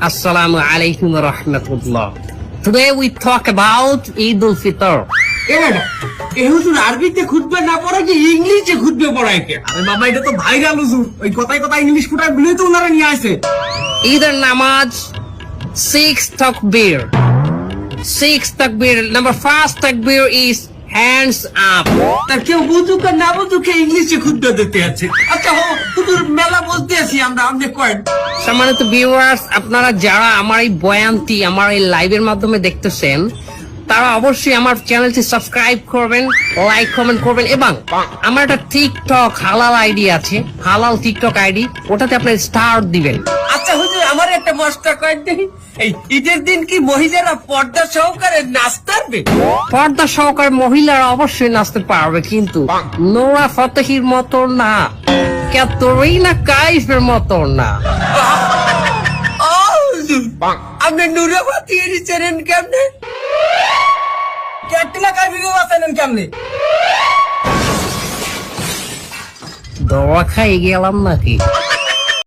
Assalamu alaikum wa rahmatullah. Today we talk about Eid al-Fitr. এ madam এ হুজুর আরবিতে খুঁজবে না পড়ে কি ইংলিশে খুঁজবে পড়ায় কে আরে বাবা এটা তো ভাইরাল হুজুর ওই কথায় কথায় ইংলিশ ফুটায় বলে তো ওনারা নিয়ে আসে Either namaz, six takbir. Six takbir. Number first takbir is hands up. তার কেউ বুঝুক না বুঝুক ইংলিশে খুঁজবে দিতে আছে আচ্ছা আছি আমরা আপনি কয়েন সম্মানিত ভিউয়ার্স আপনারা যারা আমার এই বয়ানটি আমার এই লাইভের মাধ্যমে দেখতেছেন তারা অবশ্যই আমার চ্যানেলটি সাবস্ক্রাইব করবেন লাইক কমেন্ট করবেন এবং আমার একটা টিকটক হালাল আইডি আছে হালাল টিকটক আইডি ওটাতে আপনি স্টার দিবেন। আচ্ছা হুজুর আমার একটা মশটা কয়েন দেখি। এই ঈদের দিন কি মহিলারা পর্দা সহকারে নাচতারবে পর্দা সহকারে মহিলারা অবশ্যই নাচতে পারবে কিন্তু নোরা ফতেহির মতো না। মতো না ও হুজুর আপনি নুরাবাতি এনেছেন কেমনে ক্যাটরিনা কাইফিকে বাঁচালেন কেমনে দোয়া খাই গেলাম নাকি